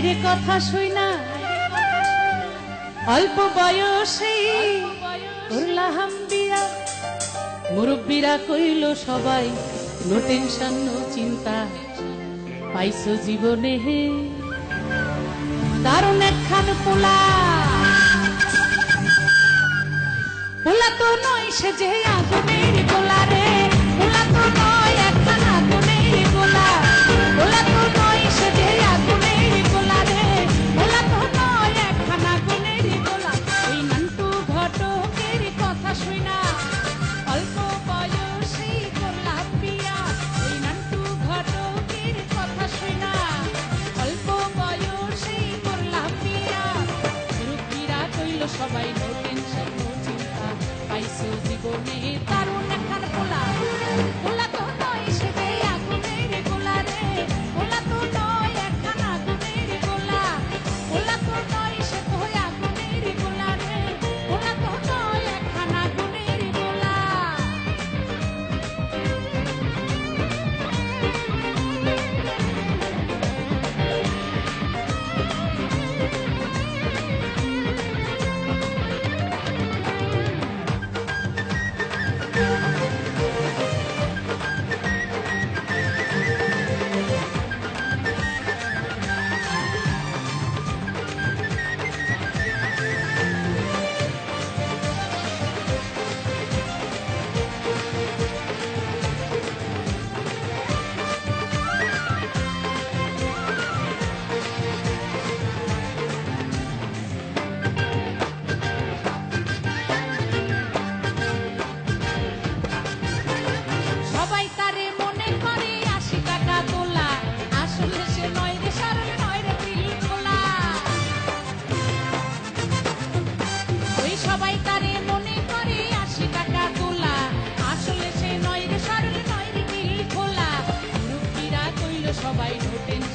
বাইরে কথা শুই না। অল্প বয়সে করলাম বিয়া মুরব্বীরা কইল, সবাই নতুন টেনশন চিন্তা পাইছো জীবনে হে। দারুণ একখান পোলা। পোলা তো নয়, সে যে আগুনের গোলা রে I don't